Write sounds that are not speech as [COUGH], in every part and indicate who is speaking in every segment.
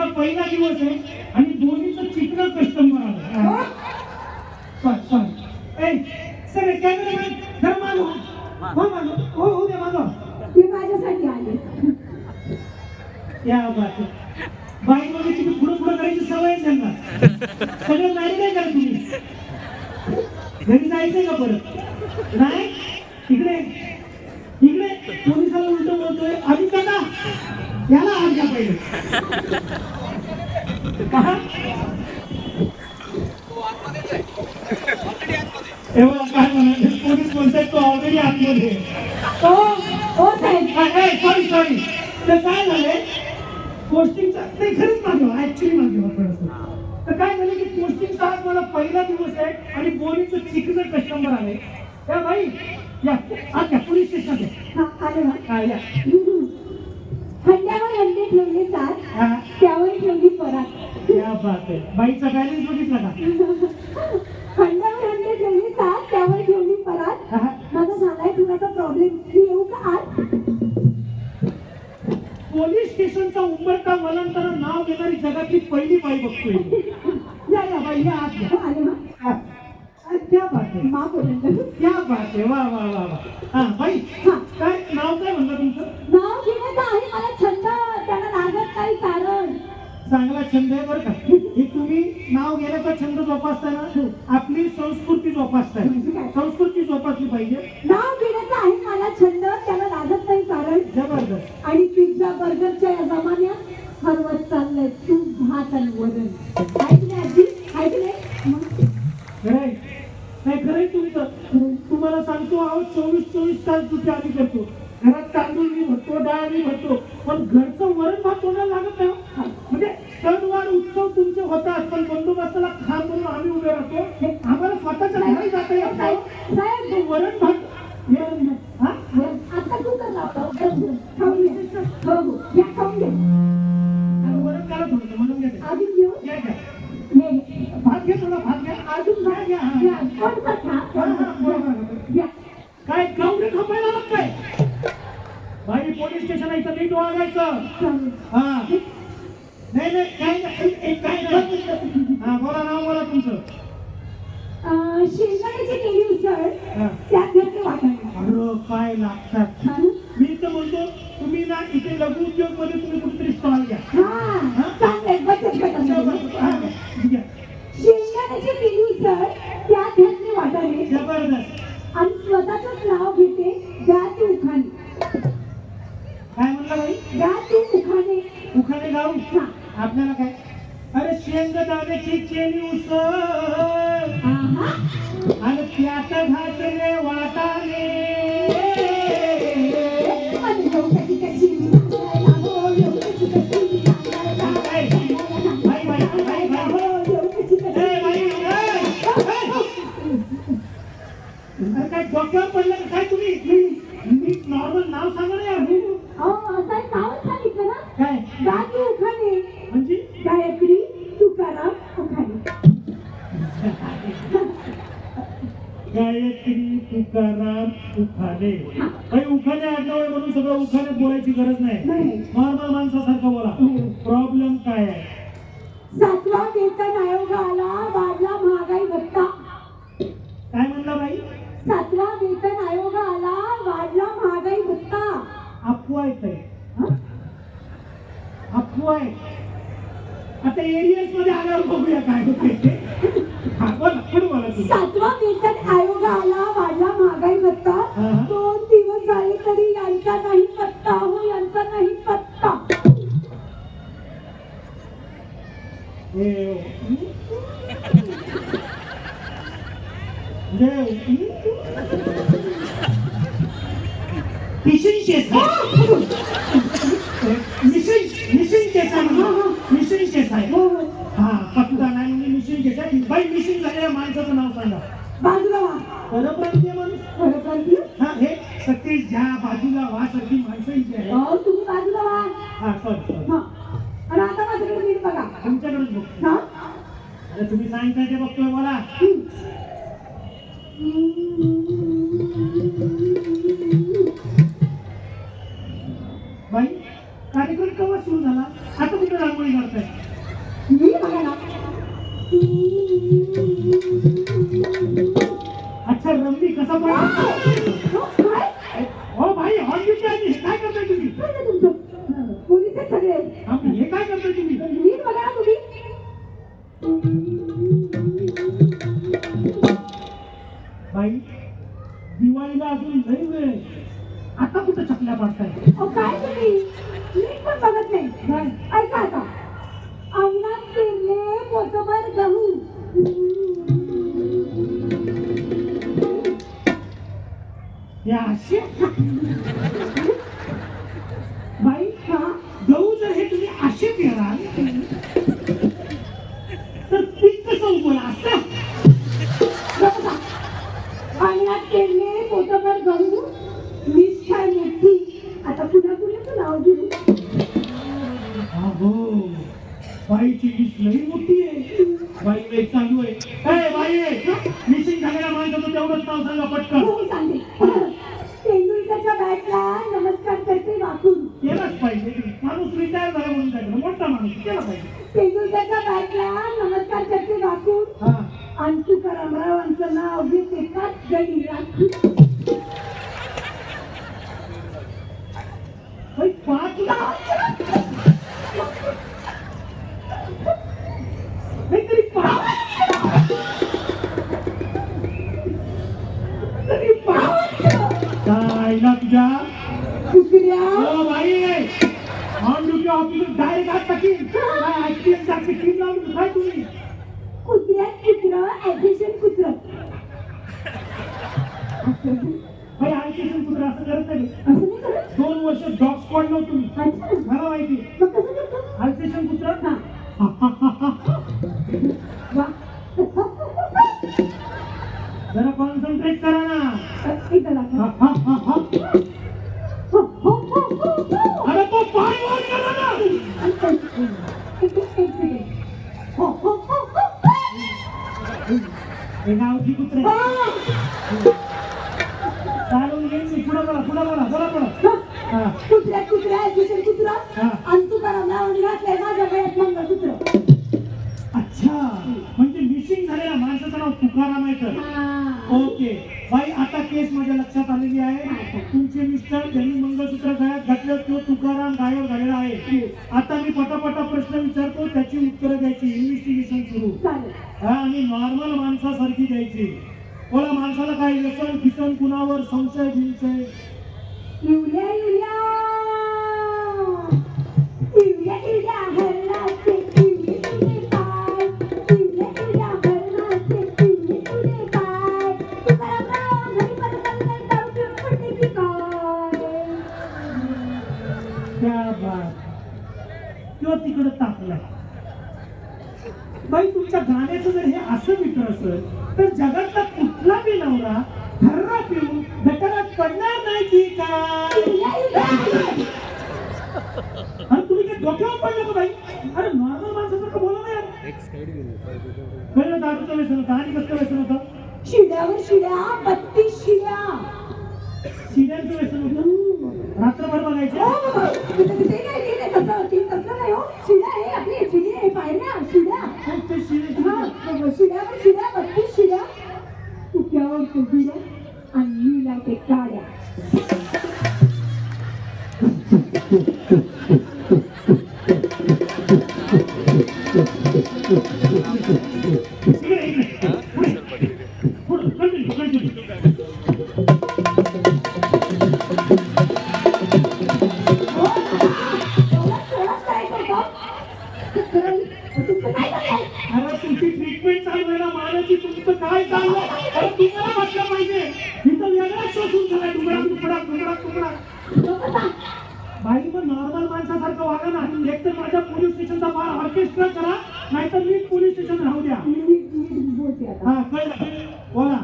Speaker 1: पोस्टिंगचा पहिला दिवस आहे आणि दोन्हीचं चित्र कस्टमर आलं.
Speaker 2: हो?
Speaker 1: सॉरी सॉरी ए सर कॅमेरामॅन जरा मागवा हो हो हो
Speaker 2: ते माझ्यासाठी आले.
Speaker 1: या बात बाई मध्ये तुम्ही पुढे पुढे करायची सवय आहे त्यांना सगळं नाही नाही करा तुम्ही घरी जायचंय का परत नाही इकडे इकडे पोलिसाला उलट बोलतोय आम्ही काका याला हात घ्या पहिले पहा. तेव्हा काय म्हणाले पोलीस बोलताय तो ऑलरेडी आतमध्ये आहे.
Speaker 2: हो हो साहेब.
Speaker 1: सॉरी सॉरी तर काय झालंय? पोस्टिंगचा नाही खरंच मागे ऍक्च्युली मागे थोडस तर. काय झालं की पोस्टिंगचा आज मला पहिला दिवस आहे आणि चिकन कस्टमर आले त्या बाई या आज या पोलीस स्टेशन
Speaker 2: आले ना
Speaker 1: या.
Speaker 2: हंड्यावर हंडे ठेवले सात
Speaker 1: हा,
Speaker 2: त्यावर ठेवली परात
Speaker 1: या बात आहे. बाईचा बॅलन्स बघितला का? [LAUGHS]
Speaker 2: हंड्यावर हंडे ठेवले त्यावर ठेवली परात. माझा झालाय थोडासा प्रॉब्लेम मी येऊ का? आत.
Speaker 1: पोलीस स्टेशनचा उंबरठा वलांतर नाव घेणारी जगातली पहिली बाई बघतोय. मी. या या बाई या आत. या
Speaker 2: आले ना?
Speaker 1: हा. आ, क्या बात आहे.
Speaker 2: मा बोलत
Speaker 1: क्या बात आहे. वा वा वा वा. हा बाई.
Speaker 2: हा
Speaker 1: काय नाव काय म्हणलं तुमचं
Speaker 2: नाव घेण्याचं आहे मला छंद त्याला लागत काही कारण
Speaker 1: चांगला छंद आहे बरं का हे तुम्ही नाव घेण्याचा छंद जोपासताना आपली संस्कृती जोपासताय
Speaker 2: म्हणजे काय?
Speaker 1: संस्कृती जोपासली पाहिजे
Speaker 2: नाव घेण्याचं आहे मला छंद त्याला लागत नाही कारण आणि पिझ्झा बर्गरच्या या जमान्यात हरवत चाललंय. तूप भात आणि वजन ऐकले आजी? ऐकले मग?
Speaker 1: खरंय. नाही खरंय तुमचं तुम्हाला सांगतो आहोत चोवीस चोवीस तास दुसरी काय डॉक्टर पडलं काय तुम्ही मी नॉर्मल नाव सांगा ना यार
Speaker 2: अहो, असं एक नावच सांगितलं ना
Speaker 1: काय
Speaker 2: द्या ती उखाणे
Speaker 1: म्हणजे
Speaker 2: गायत्री तुकाराम उखाणे
Speaker 1: गायत्री तुकाराम उखाणे बाई उखाणे आडनाव आहे म्हणून सगळं उखाण्यात बोलायची गरज नाही
Speaker 2: नाही
Speaker 1: नॉर्मल माणसासारखं बोला प्रॉब्लेम काय आहे
Speaker 2: सातवा वेतन आयोग आला वाढला महागाई भत्ता
Speaker 1: काय म्हणला बाई
Speaker 2: वेतन आयोग आला वाढला महागाई भत्ता
Speaker 1: अफवा आहे ताई
Speaker 2: हं?
Speaker 1: अफवा आहे आता एरियसमध्ये आल्यावर बघूया काय होते ते.
Speaker 2: सातवा वेतन आयोग आला वाढला महागाई भत्ता. दोन दिवस झाले तरी यांचा नाही पत्ता हो यांचा नाही पत्ता
Speaker 1: मिशन मिशन केस आहे केस आहे
Speaker 2: हो हो.
Speaker 1: हा पक्का नाही म्हणजे मिशन केस आहे बाई मिशन झालेल्या माणसाचं नाव सांगा.
Speaker 2: बाजूला
Speaker 1: ప్రభుత్వం సంఘ పట్టుకో महिला तुझ्या? हो बाई. म्हणून डायरेक्ट हात टाकीन काय आयपीएस सारखी टीम काय तुम्ही.
Speaker 2: कुत्र्यात कुत्र ऍडिशन कुत्र.
Speaker 1: बाई ऍडिशन कुत्र असं
Speaker 2: असं नाही
Speaker 1: दोन वर्ष डॉग स्क्वॉड नव्हतं
Speaker 2: अच्छा.
Speaker 1: मला माहिती.
Speaker 2: मग कसं [LAUGHS]
Speaker 1: जरा कॉन्सन्ट्रेट करा ना. त्याची उत्तरं द्यायची इन्व्हेस्टिगेशन
Speaker 2: करू
Speaker 1: हा आणि नॉर्मल माणसासारखी द्यायची. कोणा माणसाला काय व्यसन किसन कुणावर संशय बिंशय असेल तर जगातला कुठला बी नवरा ठर्रा पिऊन गटारात पडणार नाही की काय? तुम्ही काय डोक्यावर पडलं का बाई? अरे नॉर्मल माणसासारखं बोला ना यार. दारूचं व्यसन होतं आणि व्यसन होतं?
Speaker 2: शिड्यावर शिड्या
Speaker 1: ติด
Speaker 2: ใจ
Speaker 1: बाई मग नॉर्मल माणसासारखं वागा ना. एक तर माझ्या पोलीस स्टेशनचा फार ऑर्केस्ट्रा करा नाहीतर मी पोलीस स्टेशन राहू द्या. हा कळलं? बोला.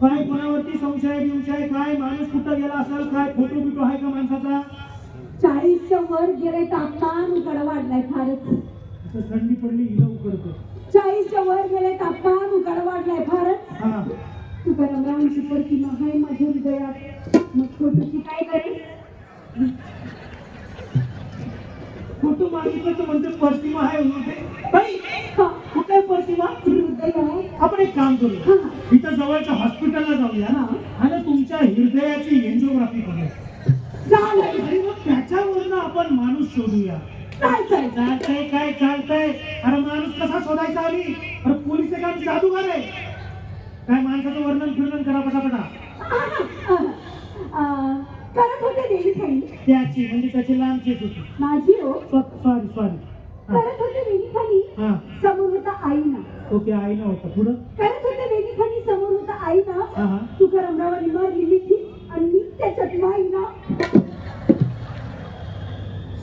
Speaker 1: काय कोणावरती संशय बिवशय काय माणूस कुठं गेला असेल काय फोटो बिटो आहे का माणसाचा?
Speaker 2: चाळीसच्या वर गेले तापमान उकड वाढलाय फारच.
Speaker 1: थंडी पडली हिला उकडत.
Speaker 2: चाळीसच्या वर गेले तापमान उकड वाढलाय फारच. तुकारामरावांची प्रतिमा आहे माझ्या हृदयात. मग फोटोची काय करेल
Speaker 1: फोटो मागितलं तर म्हणते प्रतिमा आहे बाई कुठे प्रतिमा
Speaker 2: हृदय आहे
Speaker 1: आपण एक काम करूया इथं जवळच्या हॉस्पिटलला जाऊया.
Speaker 2: हा.
Speaker 1: आणि तुमच्या हृदयाची एन्जिओग्राफी करूया मग त्याच्यावरनं आपण माणूस शोधूया.
Speaker 2: चालतंय.
Speaker 1: चालतंय काय चालतंय? अरे माणूस कसा शोधायचा आम्ही? अरे पोलीस काम जादूगार आहे काय माणसाचं वर्णन फिरणन करा पटापटा.
Speaker 2: करत होते देवी खाली
Speaker 1: त्याची म्हणजे त्याची लांबची होती.
Speaker 2: माझी हो.
Speaker 1: सॉरी सॉरी
Speaker 2: करत होते देवी खाली
Speaker 1: हा.
Speaker 2: समोर होता आईना.
Speaker 1: ओके आईनं होता. पुढं?
Speaker 2: करत होते देवी खाली समोर होता आईना. तुकारामरावांनी मारली मिठी आणि मी त्याच्यात माईना.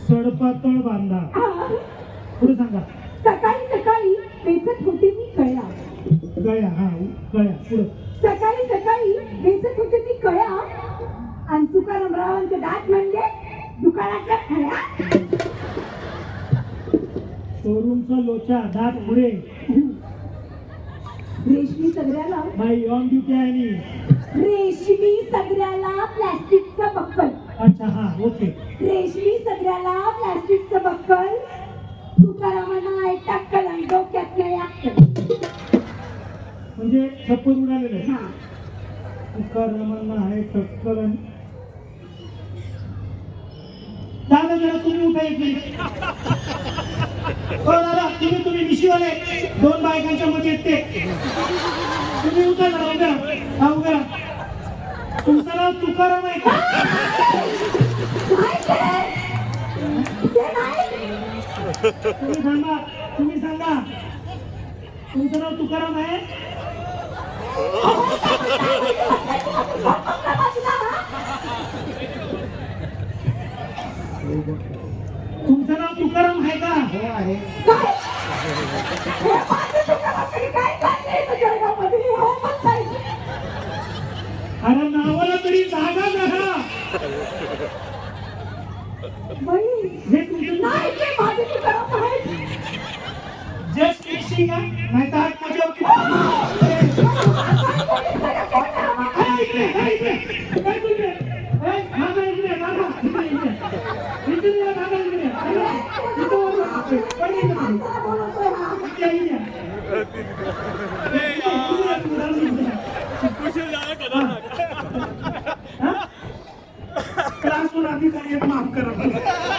Speaker 1: सडपातळ बांधा. पुढे सांगा.
Speaker 2: सकाळी सकाळी वेचत होते मी.
Speaker 1: गळ्या हा गळ्या पुढं.
Speaker 2: सकाळी सकाळी वेचत होते मी कळ्या आणि तुकारामरावांचे दात म्हणजे दुकानातल्या खळ्या
Speaker 1: शोरूमचा लोचा दात पुढे.
Speaker 2: रेशमी सगळ्याला.
Speaker 1: बाई ऑन ड्युटी नी.
Speaker 2: रेशमी सगळ्याला प्लॅस्टिकचं बक्कल.
Speaker 1: अच्छा हा ओके.
Speaker 2: रेशमी सगळ्याला प्लॅस्टिकचं बक्कल. तुकारामांना एक टक्कल आणि डोक्यात नाही अक्कल
Speaker 1: म्हणजे उडालेलं आहे
Speaker 2: हा.
Speaker 1: तुकारामांना आहे आणि दादा जरा तुम्ही उठा एक हो दादा तुम्ही तुम्ही मिशीवाले. दोन बायकांच्या मध्ये आहेत ते. तुम्ही उठा जरा राहा. हा राहा. तुमचं नाव तुकाराम आहे का. तुम्ही सांगा तुम्ही सांगा. तुमचं नाव तुकाराम आहे? तुमचं नाव तुकाराम आहे का हो आहे
Speaker 2: काय? हे? हो.
Speaker 1: अरे नावाला तरी जागा करा
Speaker 2: बाई,
Speaker 1: हे तुमचं
Speaker 2: नाही ते माझे तुकाराम आहेत.
Speaker 1: जस्ट आहे नाही तर आज मजा होती अरे इकडे, अरे इकडे. काय बोलते? ए, दादा इकडे, दादा, इकडे, इकडे. इकडे या, दादा, इकडे. दादा, इकडे वर. पहिले इकडे.
Speaker 2: माणसाला बोलवतोय हा.
Speaker 1: इकडे, इकडे. इकडे, इकडे, इकडे. हा? क्लासवर अधिकारी माफ करा.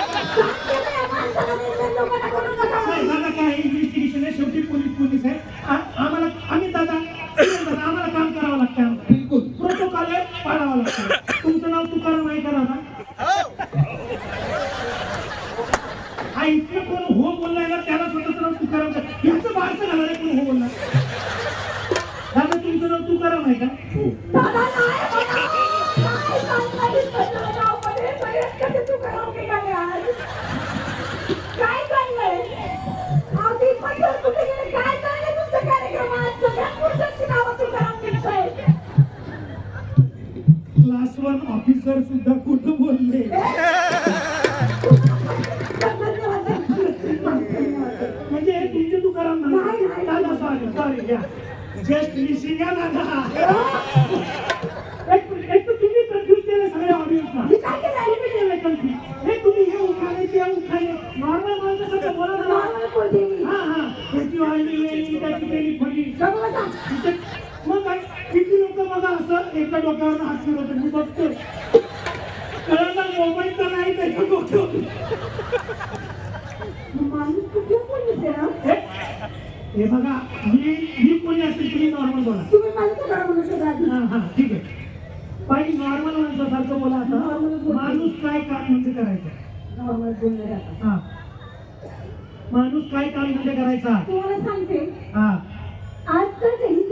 Speaker 2: बघा
Speaker 1: असं एका डोक्यावर हात फिरवतो मी बघतोय. कळलं मोबाईलचा नाही त्याच्या डोक्यावर
Speaker 2: माणूस?
Speaker 1: हे- बघा मी मी कोणी असेल तुम्ही नॉर्मल बोला.
Speaker 2: तुम्ही माझं तुकाराम म्हणू शकता. आधी.
Speaker 1: हा हा ठीक आहे. बाई नॉर्मल माणसासारखं बोला आता. माणूस काय काम म्हणजे करायचं?
Speaker 2: नॉर्मल.
Speaker 1: हा. माणूस काय काम म्हणजे करायचा?
Speaker 2: तुम्हाला सांगते.
Speaker 1: हा.
Speaker 2: मध्ये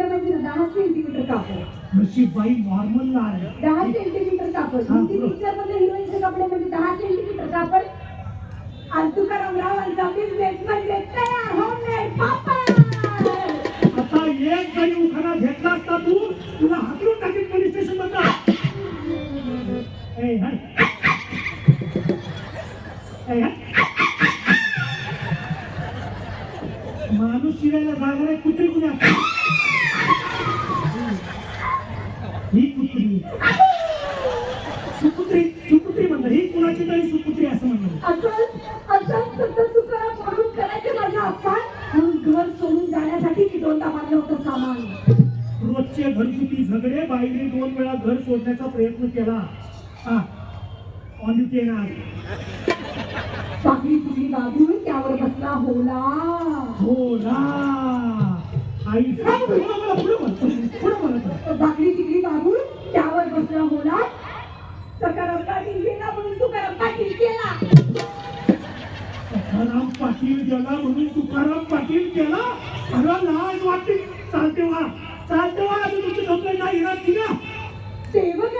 Speaker 2: म्हणजे ना दहा सेंटीमीटर कापड
Speaker 1: नशी बाई नॉर्मलला आहे.
Speaker 2: दहा सेंटीमीटर कापड
Speaker 1: हा,
Speaker 2: हिंदी
Speaker 1: बरोबर.
Speaker 2: पिक्चर हिरोईनचे कपडे म्हणजे दहा सेंटीमीटर कापड आणि तुकाराम रावांचा बिझनेस म्हणजे तयार होममेड पापड
Speaker 1: आता एक जरी उखाणा घेतला घेतला असता तू तुला हाकलून टाकेल पोलीस स्टेशन. माणूस शिरायला जागा नाही कुत्री कुणी ही कुत्री सुपुत्री सुपुत्री म्हणलं. ही कुणाची तरी सुपुत्री असं म्हणलं.
Speaker 2: असं असं फक्त तुकाराम म्हणून करायचे माझा अपमान म्हणून घर सोडून जाण्यासाठी दोनदा मारलं होतं सामान.
Speaker 1: रोजचे घरगुती झगडे बाईने दोन वेळा घर सोडण्याचा प्रयत्न केला. हा ऑन ड्युटी येणार
Speaker 2: बाकी तुझी त्यावर बसला होला.
Speaker 1: हो ना आई
Speaker 2: तुकाराम पाटील गेला म्हणून तुकाराम पाटील केला
Speaker 1: अरे लाज वाटते. चालते वा चालते वा तुमची कंप्लेंट नाही. येणार ठीक आहे सेवक